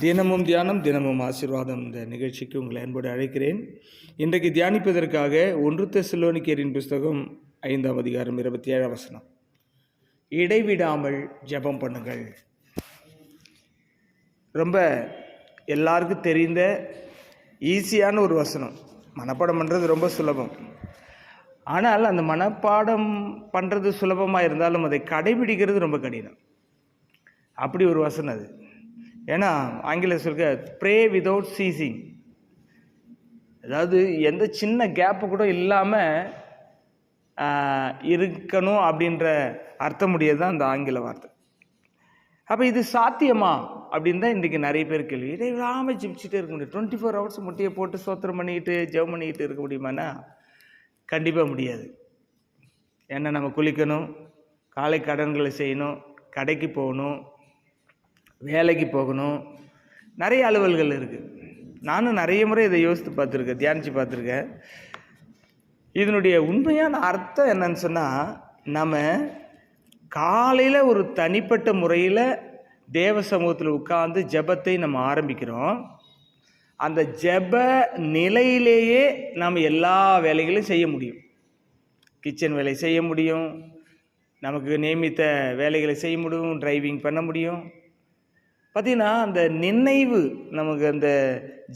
தினமும் தியானம் தினமும் ஆசீர்வாதம் இந்த நிகழ்ச்சிக்கு உங்களை அன்போடு அழைக்கிறேன். இன்றைக்கு தியானிப்பதற்காக ஒன்று தெசலோனிக்கேரின் புஸ்தகம் ஐந்தாம் அதிகாரம் இருபத்தி ஏழாம் வசனம். இடைவிடாமல் ஜெபம் பண்ணுங்கள். ரொம்ப எல்லாருக்கும் தெரிந்த ஈஸியான ஒரு வசனம். மனப்பாடம் பண்ணுறது ரொம்ப சுலபம். ஆனால் அந்த மனப்பாடம் பண்ணுறது சுலபமாக இருந்தாலும் அதை கடைபிடிக்கிறது ரொம்ப கடினம். அப்படி ஒரு வசனம் அது. ஏன்னா ஆங்கில சொல்க ப்ரே விதவுட் சீசிங் அதாவது எந்த சின்ன கேப்பு கூட இல்லாமல் இருக்கணும் அப்படின்ற அர்த்தம் முடியாது தான் அந்த ஆங்கில வார்த்தை. அப்போ இது சாத்தியமா அப்படின்னு தான் இன்றைக்கி நிறைய பேர் கேள்வி. இதை விடாமல் ஜிபிச்சுட்டே இருக்க முடியும் டுவெண்ட்டி ஃபோர் ஹவர்ஸ் முட்டையை போட்டு சோத்திரம் பண்ணிக்கிட்டு ஜெபம் பண்ணிக்கிட்டு இருக்க முடியுமானா கண்டிப்பாக முடியாது. ஏன்னா நம்ம குளிக்கணும் காலை கடன்களை செய்யணும் கடைக்கு போகணும் வேலைக்கு போகணும். நிறைய அலுவல்கள் இருக்குது நானும் நிறைய முறை இதை யோசித்து பார்த்துருக்கேன் தியானித்து பார்த்துருக்கேன். இதனுடைய உண்மையான அர்த்தம் என்னன்னு சொன்னால் நம்ம காலையில் ஒரு தனிப்பட்ட முறையில் தேவ சமூகத்தில் உட்கார்ந்து ஜெபத்தை நம்ம ஆரம்பிக்கிறோம். அந்த ஜெப நிலையிலேயே நாம் எல்லா வேலைகளையும் செய்ய முடியும். கிச்சன் வேலை செய்ய முடியும். நமக்கு நியமித்த வேலைகளை செய்ய முடியும் டிரைவிங் பண்ண முடியும். பார்த்தீங்கன்னா அந்த நினைவு நமக்கு அந்த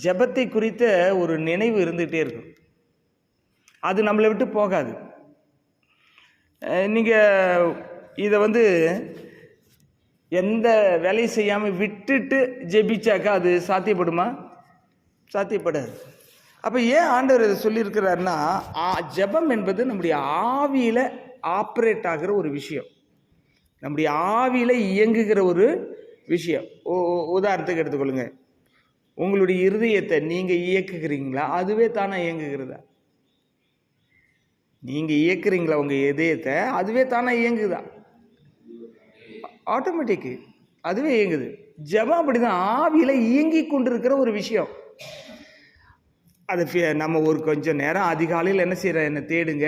ஜெபத்தை குறித்த ஒரு நினைவு இருந்துகிட்டே இருக்கும். அது நம்மளை விட்டு போகாது. நீங்கள் இதை வந்து எந்த வேலையும் செய்யாமல் விட்டுட்டு ஜெபிச்சாக்கா அது சாத்தியப்படுமா? சாத்தியப்படாது. அப்போ ஏன் ஆண்டவர் இதை சொல்லியிருக்கிறாருன்னா ஜபம் ஜெபம் என்பது நம்முடைய ஆவியில் ஆப்ரேட் ஆகிற ஒரு விஷயம். நம்முடைய ஆவியில் இயங்குகிற ஒரு விஷயம். உதாரணத்துக்கு எடுத்துக்கொள்ளுங்க. உங்களுடைய இருதயத்தை நீங்கள் இயக்குகிறீங்களா? அதுவே தானே இயங்குகிறதா? நீங்கள் இயக்குறீங்களா உங்கள் இதயத்தை? அதுவே தானே இயங்குதா? ஆட்டோமேட்டிக்கு அதுவே இயங்குது. ஜெபம் அப்படிதான் ஆவியில் இயங்கி கொண்டிருக்கிற ஒரு விஷயம். அது நம்ம ஒரு கொஞ்சம் நேரம் அதிகாலையில் என்ன செய்கிற என்னை தேடுங்க.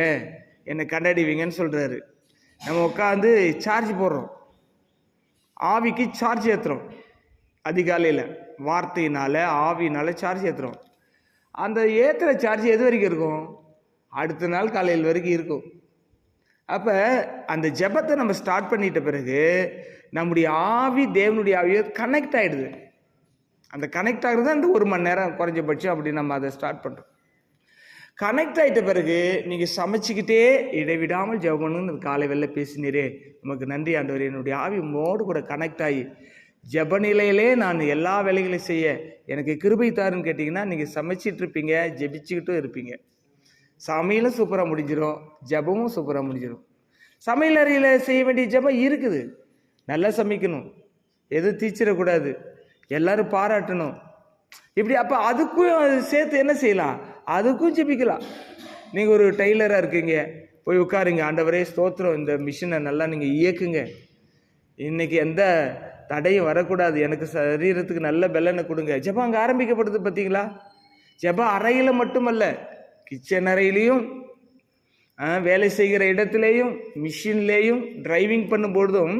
என்னை கண்டடிவீங்கன்னு சொல்கிறாரு நம்ம உட்காந்து சார்ஜ் போடுறோம். ஆவிக்கு சார்ஜ் ஏற்றுறோம் அதிகாலையில் வார்த்தையினால் ஆவியினால் சார்ஜ் ஏற்றுறோம் அந்த ஏற்றுற சார்ஜ் எது வரைக்கும் இருக்கும்? அடுத்த நாள் காலையில் வரைக்கும் இருக்கும். அப்போ அந்த ஜெபத்தை நம்ம ஸ்டார்ட் பண்ணிட்ட பிறகு நம்முடைய ஆவி தேவனுடைய ஆவியோ கனெக்ட் ஆகிடுது அந்த கனெக்ட் ஆகிறது தான் இந்த ஒரு மணி நேரம் குறைஞ்சபட்சம் அப்படி நம்ம அதை ஸ்டார்ட் பண்ணுறோம் கனெக்ட் ஆகிட்ட பிறகு நீங்கள் சமைச்சிக்கிட்டே இடைவிடாமல் ஜெபம் பண்ணுன்னு காலை வெளில பேசினீரே. நமக்கு நன்றி ஆண்டவர். என்னுடைய ஆவி உம்மோடு கூட கனெக்ட் ஆகி ஜெப நிலையிலே நான் எல்லா வேலைகளையும் செய்ய எனக்கு கிருபை தாருன்னு கேட்டிங்கன்னா நீங்கள் சமைச்சிட்டு இருப்பீங்க ஜெபிச்சுக்கிட்டும் இருப்பீங்க. சமையலும் சூப்பராக முடிஞ்சிடும் ஜபமும் சூப்பராக முடிஞ்சிடும் சமையல் அறையில் செய்ய வேண்டிய ஜெபம் இருக்குது. நல்லா சமைக்கணும். எதுவும் தீச்சிடக்கூடாது. எல்லோரும் பாராட்டணும். இப்படி அப்போ அதுக்கும் அது சேர்த்து என்ன செய்யலாம்? அதுக்கும் ஜெபிக்கலாம். நீங்கள் ஒரு டெய்லராக இருக்கீங்க போய் உட்காருங்க. ஆண்டவரே ஸ்தோத்திரம். இந்த மிஷினை நல்லா நீங்கள் இயக்குங்க. இன்றைக்கி எந்த தடையும் வரக்கூடாது. எனக்கு சரீரத்துக்கு நல்ல பெல்லனை கொடுங்க. ஜெபம் அங்கே ஆரம்பிக்கப்படுது பார்த்தீங்களா ஜெபம் அறையில் மட்டுமல்ல கிச்சன் அறையிலையும் வேலை செய்கிற இடத்துலையும் மிஷின்லேயும் டிரைவிங் பண்ணும்பொழுதும்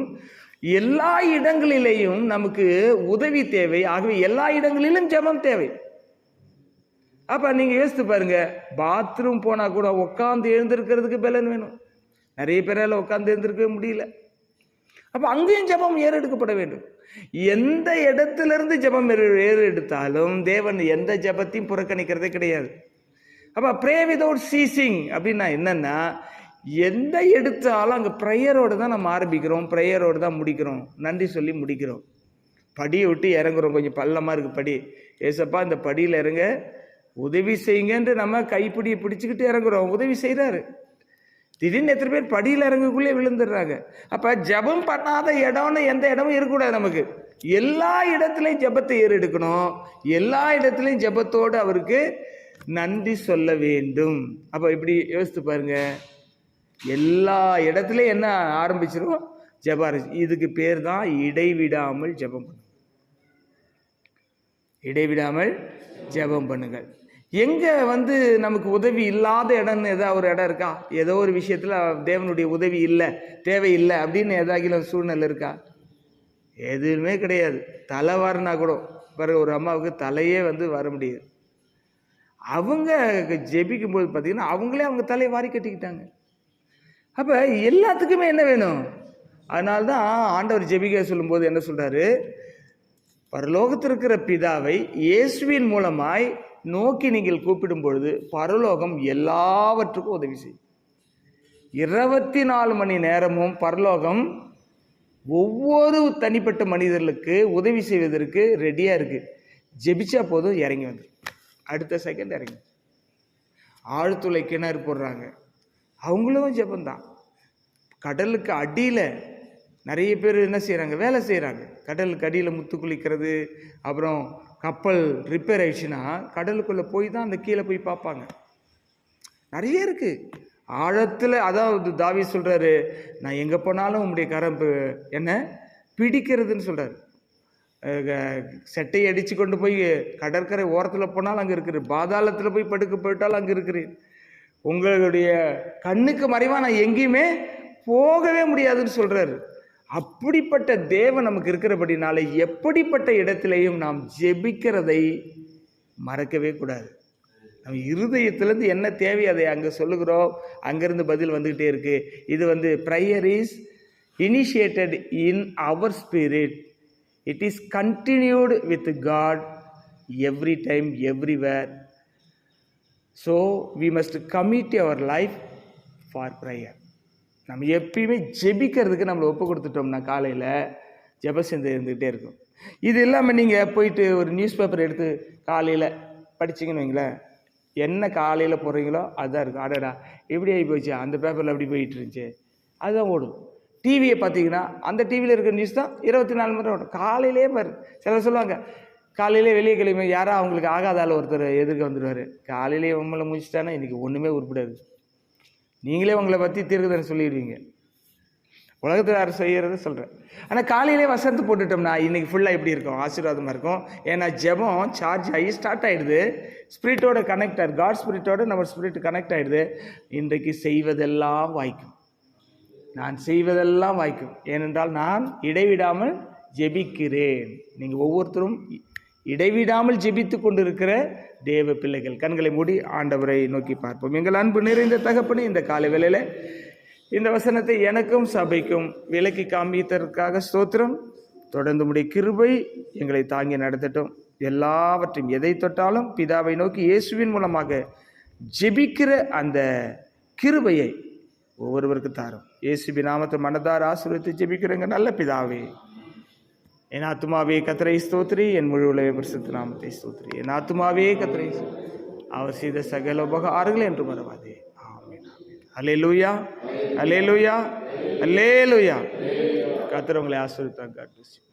எல்லா இடங்களிலேயும் நமக்கு உதவி தேவை. ஆகவே எல்லா இடங்களிலும் ஜெபம் தேவை. அப்போ நீங்கள் யோசித்து பாருங்கள் பாத்ரூம் போனால் கூட உட்காந்து எழுந்திருக்கிறதுக்கு பலன் வேணும். நிறைய பேரால் உட்காந்து எழுந்திருக்கவே முடியல. அப்போ அங்கேயும் ஜெபம் ஏறெடுக்கப்பட வேண்டும். எந்த இடத்துலேருந்து ஜெபம் ஏறெடுத்தாலும் தேவன் எந்த ஜெபத்தையும் புறக்கணிக்கிறதே கிடையாது. அப்போ ப்ரே விதவுட் சீசிங் அப்படின்னா என்னென்னா எந்த எடுத்தாலும் அங்கே ப்ரேயரோடு தான் நம்ம ஆரம்பிக்கிறோம் ப்ரேயரோடு தான் முடிக்கிறோம். நன்றி சொல்லி முடிக்கிறோம். படியை விட்டு இறங்குறோம். கொஞ்சம் பள்ளமாக இருக்குது படி. ஏசப்பா இந்த படியில் இறங்க. உதவி செய்யுங்கன்ட்டு நம்ம கைப்பிடியை பிடிச்சிக்கிட்டு இறங்குறோம். உதவி செய்கிறாரு திடீர்னு எத்தனை பேர் படியில் இறங்கக்குள்ளே விழுந்துடுறாங்க. அப்போ ஜெபம் பண்ணாத இடம்னு எந்த இடமும் இருக்கக்கூடாது நமக்கு. எல்லா இடத்துலையும் ஜெபத்தை ஏறெடுக்கணும். எல்லா இடத்துலையும் ஜெபத்தோடு அவருக்கு நன்றி சொல்ல வேண்டும். அப்போ இப்படி யோசித்து பாருங்க. எல்லா இடத்துலையும் என்ன ஆரம்பிச்சிடும் ஜெப இதுக்கு பேர் தான் இடைவிடாமல் ஜெபம் பண்ணு இடைவிடாமல் ஜெபம் பண்ணுங்கள். எங்கே வந்து நமக்கு உதவி இல்லாத இடம்னு ஏதாவது ஒரு இடம் இருக்கா? ஏதோ ஒரு விஷயத்தில் தேவனுடைய உதவி இல்லை தேவையில்லை அப்படின்னு ஏதாகிலும் சூழ்நிலை இருக்கா? எதுவுமே கிடையாது. தலை வரனா கூட பிறகு ஒரு அம்மாவுக்கு தலையே வந்து வர முடியாது. அவங்க ஜெபிக்கும்போது பார்த்திங்கன்னா அவங்களே அவங்க தலையை வாரி கட்டிக்கிட்டாங்க. அப்போ எல்லாத்துக்குமே என்ன வேணும்? அதனால தான் ஆண்டவர் ஜெபிக்க சொல்லும்போது என்ன சொல்கிறாரு பரலோகத்தில் இருக்கிற பிதாவை இயேசுவின் மூலமாய் நோக்கி நீங்கள் கூப்பிடும் பொழுது பரலோகம் எல்லாவற்றுக்கும் உதவி செய்யும். இருபத்தி நாலு மணி நேரமும் பரலோகம் ஒவ்வொரு தனிப்பட்ட மனிதர்களுக்கு உதவி செய்வதற்கு ரெடியாக இருக்குது ஜெபிச்சா போதும் இறங்கி வந்துடும் அடுத்த செகண்ட் இறங்கி. ஆழ்துளை கிணறு போடுறாங்க. அவங்களும் ஜெபந்தான் கடலுக்கு அடியில் நிறைய பேர் என்ன செய்கிறாங்க வேலை செய்கிறாங்க கடலுக்கு அடியில் முத்து குளிக்கிறது அப்புறம் கப்பல் ரிப்பேர் ஆயிடுச்சுன்னா கடலுக்குள்ளே போய் தான் அந்த கீழே போய் பார்ப்பாங்க. நிறைய இருக்குது ஆழத்தில் அதாவது தாவி சொல்கிறாரு நான் எங்கே போனாலும் உங்களுடைய கரம் என்ன? பிடிக்கிறதுன்னு சொல்கிறார் செட்டையை அடித்து கொண்டு போய் கடற்கரை ஓரத்தில் போனாலும் அங்கே இருக்குது பாதாளத்தில் போய் படுக்க போயிட்டாலும் அங்கே இருக்கிறேன். உங்களுடைய கண்ணுக்கு மறைவாக நான் எங்கேயுமே போகவே முடியாதுன்னு சொல்கிறாரு அப்படிப்பட்ட தேவன் நமக்கு இருக்கிறபடினால எப்படிப்பட்ட இடத்திலையும் நாம் ஜெபிக்கிறதை மறக்கவே கூடாது. நம்ம இருதயத்திலேருந்து என்ன தேவை அதை அங்கே சொல்லுகிறோம். அங்கேருந்து பதில் வந்துக்கிட்டே இருக்கு. இது வந்து prayer is initiated in our spirit it is continued with God every time everywhere so we must commit our life for prayer நம்ம எப்பயுமே ஜெபிக்கிறதுக்கு நம்மளை ஒப்பு கொடுத்துட்டோம்னா காலையில் ஜெபசிந்தை இருந்துக்கிட்டே இருக்கும். இது இல்லாமல் நீங்கள் போயிட்டு ஒரு நியூஸ் பேப்பர் எடுத்து காலையில் படிச்சிங்கன்னு வைங்களேன் என்ன காலையில் போகிறீங்களோ அதுதான் இருக்கும். அடடா இப்படி ஆகி போச்சு? அந்த பேப்பரில் அப்படி போயிட்டு இருந்துச்சு. அதுதான் ஓடும். டிவியை பார்த்தீங்கன்னா அந்த டிவியில் இருக்கிற நியூஸ் தான் இருபத்தி நாலு மணி ஓடும் காலையிலே பாரு. சிலர் சொல்லுவாங்க காலையிலே வெளியே கிளம்பி யாரா அவங்களுக்கு ஆகாதால ஒருத்தர் எதிர்க்க வந்துடுவார் காலையிலே உண்மையில் முடிச்சிட்டானா இன்றைக்கி ஒன்றுமே உருப்பிடாது. நீங்களே உங்களை பற்றி தீர்க்கதரிசனம் சொல்லிடுவீங்க. உலகத்தில் யார் செய்கிறத சொல்கிறேன் ஆனால் காலையிலே வசந்து போட்டுட்டோம்னா இன்றைக்கி ஃபுல்லாக எப்படி இருக்கும்? ஆசீர்வாதமாக இருக்கும். ஏன்னா ஜெபம் சார்ஜ் ஆகி ஸ்டார்ட் ஆகிடுது ஸ்பிரிட்டோட கனெக்ட் ஆகிடுது காட் ஸ்பிரிட்டோட நம்ம ஸ்பிரிட் கனெக்ட் ஆகிடுது இன்றைக்கு செய்வதெல்லாம் வாய்க்கும். நான் செய்வதெல்லாம் வாய்க்கும். ஏனென்றால் நான் இடைவிடாமல் ஜெபிக்கிறேன். நீங்கள் ஒவ்வொருத்தரும் இடைவிடாமல் ஜெபித்து கொண்டிருக்கிற தேவ பிள்ளைகள். கண்களை மூடி ஆண்டவரை நோக்கி பார்ப்போம். எங்கள் அன்பு நிறைந்த தகப்பனே இந்த காலை வேளையில் இந்த வசனத்தை எனக்கும் சபைக்கும் விலக்கி காமித்ததற்காக ஸ்தோத்திரம். தொடர்ந்து முடிய கிருபை எங்களை தாங்கி நடத்தட்டும். எல்லாவற்றையும் எதை தொட்டாலும் பிதாவை நோக்கி இயேசுவின் மூலமாக ஜெபிக்கிற அந்த கிருபையை ஒவ்வொருவருக்கு தாரும். இயேசுபி நாமத்தை மனதார் ஆசிரியத்தை ஜெபிக்கிறேங்க. நல்ல பிதாவே என் ஆத்மாவே கத்திரை ஸ்தோத்ரி என் முழு உலக பரிசுத்த நாமத்தை ஸ்தோத்ரி என் ஆத்மாவே கத்திரை அவர் செய்த சகல உபகாரங்கள் என்று மறவாதே. ஆமென் அலேலூயா அலேலூயா அலேலூயா கத்தர் உங்களை ஆசீர்வதித்தாங்க God bless you.